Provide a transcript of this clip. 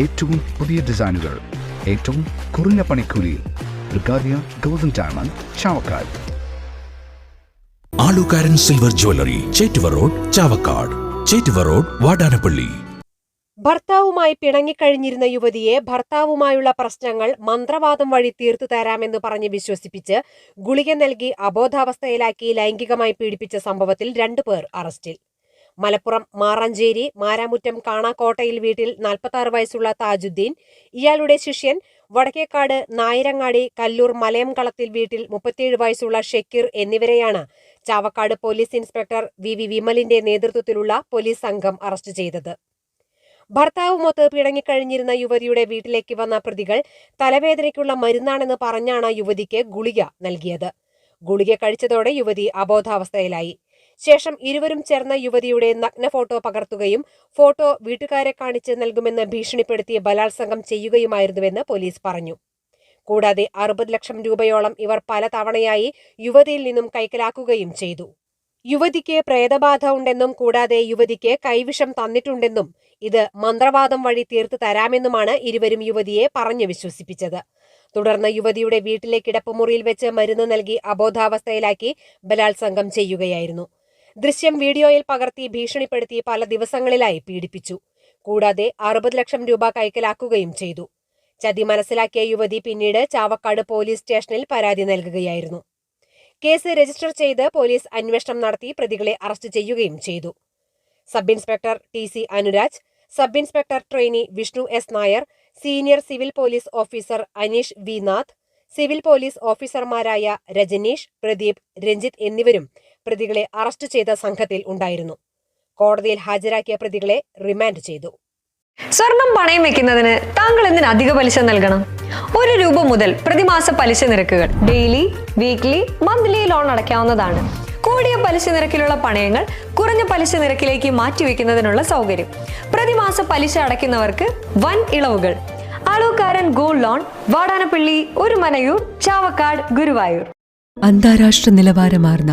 ഏറ്റവും പുതിയ ഡിസൈനുകൾ ഏറ്റവും കുറഞ്ഞ പണിക്കൂലിയിൽ ബ്രിഗാദിയ golden diamond Chavakkad. Alukkaran silver jewellery Chettuva road Chavakkad. Chettuva road Vadanappally. ഭർത്താവുമായി പിണങ്ങിക്കഴിഞ്ഞിരുന്ന യുവതിയെ ഭർത്താവുമായുള്ള പ്രശ്നങ്ങൾ മന്ത്രവാദം വഴി തീർത്തു തരാമെന്ന് പറഞ്ഞ് വിശ്വസിപ്പിച്ച് ഗുളിക നൽകി അബോധാവസ്ഥയിലാക്കി ലൈംഗികമായി പീഡിപ്പിച്ച സംഭവത്തിൽ രണ്ടുപേർ അറസ്റ്റിൽ. മലപ്പുറം മാറഞ്ചേരി മാരാമുറ്റം കാണാക്കോട്ടയിൽ വീട്ടിൽ നാൽപ്പത്തി വയസ്സുള്ള താജുദ്ദീൻ ഇയാളുടെ ശിഷ്യൻ വടക്കേക്കാട് നായരങ്ങാടി കല്ലൂർ മലയംകളത്തിൽ വീട്ടിൽ മുപ്പത്തിയേഴ് വയസ്സുള്ള ഷക്കീർ എന്നിവരെയാണ് Chavakkad police inspector V V വിമലിന്റെ നേതൃത്വത്തിലുള്ള പോലീസ് സംഘം അറസ്റ്റ് ചെയ്തത്. ഭർത്താവുമൊത്ത് പിടങ്ങിക്കഴിഞ്ഞിരുന്ന യുവതിയുടെ വീട്ടിലേക്ക് വന്ന പ്രതികൾ തലവേദനയ്ക്കുള്ള മരുന്നാണെന്ന് പറഞ്ഞാണ് യുവതിക്ക് ഗുളിക നൽകിയത്. ഗുളിക കഴിച്ചതോടെ യുവതി അബോധാവസ്ഥയിലായി. ശേഷം ഇരുവരും ചേർന്ന യുവതിയുടെ നഗ്ന ഫോട്ടോ പകർത്തുകയും ഫോട്ടോ വീട്ടുകാരെ കാണിച്ച് നൽകുമെന്ന് ഭീഷണിപ്പെടുത്തി ബലാത്സംഗം ചെയ്യുകയുമായിരുന്നുവെന്ന് പോലീസ് പറഞ്ഞു. കൂടാതെ അറുപത് ലക്ഷം രൂപയോളം ഇവർ പലതവണയായി യുവതിയിൽ നിന്നും കൈക്കലാക്കുകയും ചെയ്തു. യുവതിക്ക് പ്രേതബാധ ഉണ്ടെന്നും കൂടാതെ യുവതിക്ക് കൈവിഷം തന്നിട്ടുണ്ടെന്നും ഇത് മന്ത്രവാദം വഴി തീർത്ത് തരാമെന്നുമാണ് ഇരുവരും യുവതിയെ പറഞ്ഞു വിശ്വസിപ്പിച്ചത്. തുടർന്ന് യുവതിയുടെ വീട്ടിലെ കിടപ്പുമുറിയിൽ വെച്ച് മരുന്ന് നൽകി അബോധാവസ്ഥയിലാക്കി ബലാത്സംഗം ചെയ്യുകയായിരുന്നു. ദൃശ്യം വീഡിയോയിൽ പകർത്തി ഭീഷണിപ്പെടുത്തി പല ദിവസങ്ങളിലായി പീഡിപ്പിച്ചു. കൂടാതെ അറുപത് ലക്ഷം രൂപ കൈക്കലാക്കുകയും ചെയ്തു. ചതി മനസ്സിലാക്കിയ യുവതി പിന്നീട് ചാവക്കാട് പോലീസ് സ്റ്റേഷനിൽ പരാതി നൽകുകയായിരുന്നു. കേസ് രജിസ്റ്റർ ചെയ്ത് പോലീസ് അന്വേഷണം നടത്തി പ്രതികളെ അറസ്റ്റ് ചെയ്യുകയും ചെയ്തു. Sub inspector T C Anuraj sub inspector trainee Vishnu S Nair senior civil police officer Aneesh V Nath civil police ഓഫീസർമാരായ രജനീഷ് പ്രദീപ് രഞ്ജിത്ത് എന്നിവരും പ്രതികളെ അറസ്റ്റ് ചെയ്ത സംഘത്തിൽ ഉണ്ടായിരുന്നു. കോടതിയിൽ ഹാജരാക്കിയ പ്രതികളെ റിമാൻഡ് ചെയ്തു. സ്വർണം പണയം വെക്കുന്നതിന് താങ്കൾ എന്തിന് അധിക പലിശ നൽകണം? ഒരു രൂപ മുതൽ പ്രതിമാസ പലിശ നിരക്കുകൾ ഡെയിലി വീക്ക്ലി മന്ത്ലി ലോൺ അടയ്ക്കാവുന്നതാണ്. കൂടിയ പലിശ നിരക്കിലുള്ള പണയങ്ങൾ കുറഞ്ഞ പലിശ നിരക്കിലേക്ക് മാറ്റിവെക്കുന്നതിനുള്ള സൗകര്യം. പ്രതിമാസ പലിശ അടയ്ക്കുന്നവർക്ക് വൻ ഇളവുകൾ. അളവുകാരൻ ഗോൾഡ് ലോൺ വാടാനപ്പള്ളി ഒരു മനയൂർ ചാവക്കാട് ഗുരുവായൂർ. അന്താരാഷ്ട്ര നിലവാരമാർന്ന